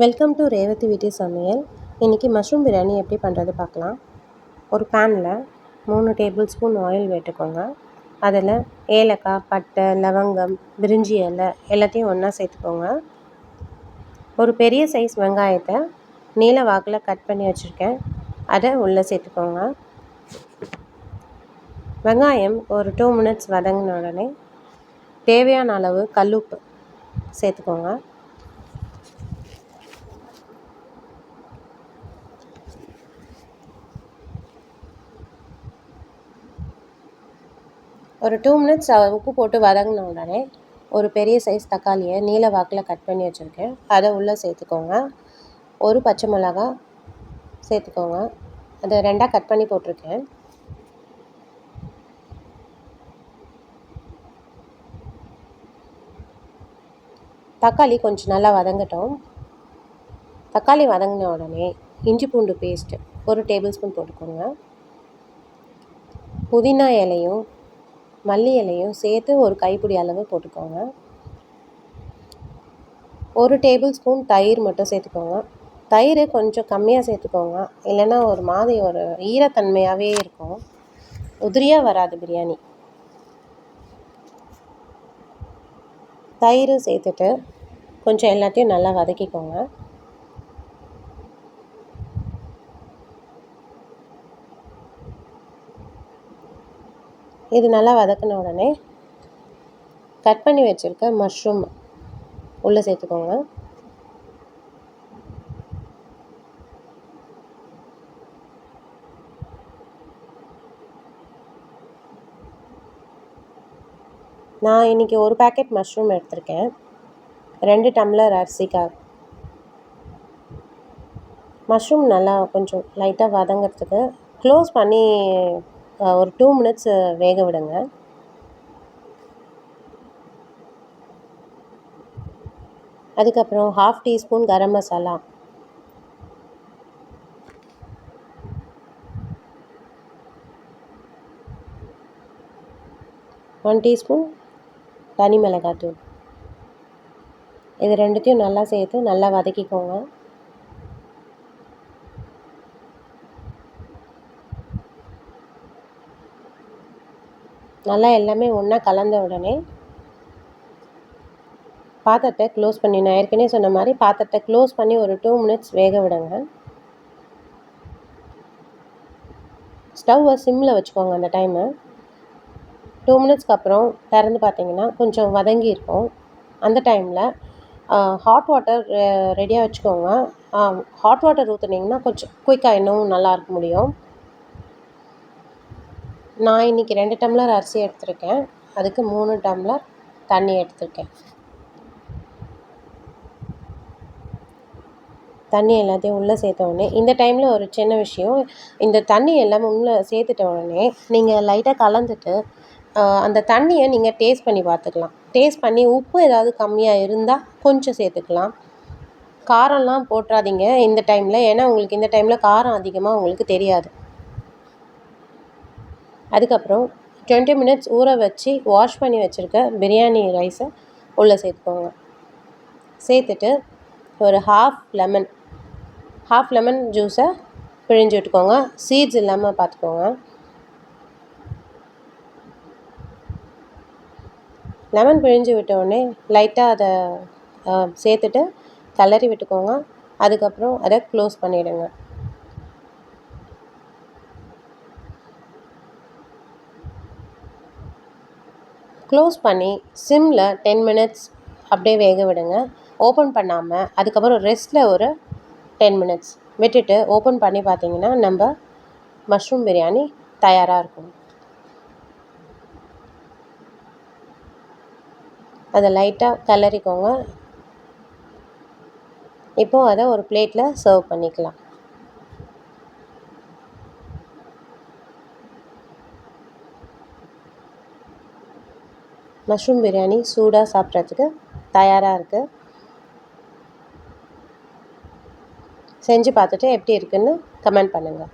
Welcome to Revathi வீட்டு சமையல். இன்றைக்கி மஷ்ரூம் பிரியாணி எப்படி பண்ணுறது பார்க்கலாம். ஒரு பேனில் மூணு டேபிள் ஸ்பூன் ஆயில் விட்டுக்கோங்க. அதில் ஏலக்காய் பட்டை லவங்கம் பிரிஞ்சி இலை எல்லாத்தையும் ஒன்றா சேர்த்துக்கோங்க. ஒரு பெரிய சைஸ் வெங்காயத்தை நீல வாக்கில் கட் பண்ணி வச்சுருக்கேன். அதை உள்ளே சேர்த்துக்கோங்க. வெங்காயம் ஒரு டூ மினிட்ஸ் வதங்கின உடனே தேவையான அளவு கல்லுப்பு சேர்த்துக்கோங்க. ஒரு டூ மினிட்ஸ் உப்பு போட்டு வதங்கின உடனே ஒரு பெரிய சைஸ் தக்காளியை நீல வாக்கில் கட் பண்ணி வச்சுருக்கேன். அதை உள்ளே சேர்த்துக்கோங்க. ஒரு பச்சை மிளகா சேர்த்துக்கோங்க. அதை ரெண்டாக கட் பண்ணி போட்டிருக்கேன். தக்காளி கொஞ்சம் நல்லா வதங்கட்டும். தக்காளி வதங்கின உடனே இஞ்சி பூண்டு பேஸ்ட்டு ஒரு டேபிள் ஸ்பூன் போட்டுக்கோங்க. புதினா இலையும் மல்லி இலையும் சேர்த்து ஒரு கைப்பிடி அளவு போட்டுக்கோங்க. ஒரு டேபிள் ஸ்பூன் தயிர் மட்டும் சேர்த்துக்கோங்க. தயிர் கொஞ்சம் கம்மியாக சேர்த்துக்கோங்க. இல்லைன்னா ஒரு மாதிரி ஒரு ஈரத்தன்மையாகவே இருக்கும். உதிரியாக வராது பிரியாணி. தயிர் சேர்த்துட்டு கொஞ்சம் எல்லாத்தையும் நல்லா வதக்கிக்கோங்க. இது நல்லா வதக்கின உடனே கட் பண்ணி வச்சுருக்க மஷ்ரூம் உள்ளே சேர்த்துக்கோங்க. நான் இன்றைக்கி ஒரு பேக்கெட் மஷ்ரூம் எடுத்திருக்கேன். ரெண்டு டம்ளர் அரிசிக்காக மஷ்ரூம் நல்லா கொஞ்சம் லைட்டாக வதங்கிறதுக்கு க்ளோஸ் பண்ணி ஒரு டூ மினிட்ஸ் வேக விடுங்க. அதுக்கப்புறம் half teaspoon garam masala one teaspoon தனி மிளகாத்தூள். இது ரெண்டுத்தையும் நல்லா சேர்த்து நல்லா வதக்கிக்கோங்க. நல்லா எல்லாமே ஒன்றா கலந்த உடனே பாத்திரத்தை க்ளோஸ் பண்ணி நான் ஏற்கனவே சொன்ன மாதிரி பாத்திரத்தை க்ளோஸ் பண்ணி ஒரு டூ மினிட்ஸ் வேக விடுங்க. ஸ்டவ்வை சிம்மில் வச்சுக்கோங்க அந்த டைமு டூ மினிட்ஸ்க்கு அப்புறம் திறந்து பார்த்தீங்கன்னா கொஞ்சம் வதங்கி இருக்கும். அந்த டைமில் ஹாட் வாட்டர் ரெடியாக வச்சுக்கோங்க. ஹாட் வாட்டர் ஊற்றுனீங்கன்னா கொஞ்சம் குயிக்காக இன்னும் நல்லா இருக்க முடியும். நான் இன்றைக்கி ரெண்டு டம்ளர் அரிசி எடுத்திருக்கேன். அதுக்கு மூணு டம்ளர் தண்ணி எடுத்திருக்கேன். தண்ணி எல்லாத்தையும் உள்ளே சேர்த்த உடனே இந்த டைமில் ஒரு சின்ன விஷயம் இந்த தண்ணி எல்லாம் உள்ளே சேர்த்துட்ட உடனே நீங்கள் லைட்டாக கலந்துட்டு அந்த தண்ணியை நீங்கள் டேஸ்ட் பண்ணி பார்த்துக்கலாம். டேஸ்ட் பண்ணி உப்பு ஏதாவது கம்மியாக இருந்தால் கொஞ்சம் சேர்த்துக்கலாம். காரம்லாம் போட்டுறாதீங்க இந்த டைமில் ஏன்னா உங்களுக்கு இந்த டைமில் காரம் அதிகமாக உங்களுக்கு தெரியாது. அதுக்கப்புறம் டுவெண்ட்டி மினிட்ஸ் ஊற வச்சு வாஷ் பண்ணி வச்சுருக்க பிரியாணி ரைஸை உள்ளே சேர்த்துக்கோங்க. சேர்த்துட்டு ஒரு ஹாஃப் லெமன் ஹாஃப் லெமன் ஜூஸை பிழிஞ்சு விட்டுக்கோங்க. சீட்ஸ் இல்லாமல் பார்த்துக்கோங்க. லெமன் பிழிஞ்சு விட்டோடனே லைட்டாக அதை சேர்த்துட்டு கிளறி விட்டுக்கோங்க. அதுக்கப்புறம் அதை க்ளோஸ் பண்ணிவிடுங்க க்ளோஸ் பண்ணி சிம்மில் டென் மினிட்ஸ் அப்படியே வேக விடுங்க. ஓப்பன் பண்ணாமல் அதுக்கப்புறம் ரெஸ்ட்டில் ஒரு டென் மினிட்ஸ் விட்டுட்டு ஓப்பன் பண்ணி பார்த்தீங்கன்னா நம்ம மஷ்ரூம் பிரியாணி தயாராக இருக்கும். அதை லைட்டாக கிளறிக்கோங்க இப்போது அதை ஒரு பிளேட்டில் சர்வ் பண்ணிக்கலாம். மஷ்ரூம் பிரியாணி சூடாக சாப்பிட்றதுக்கு தயாராக இருக்குது செஞ்சு பார்த்துட்டு எப்படி இருக்குன்னு கமெண்ட் பண்ணுங்கள்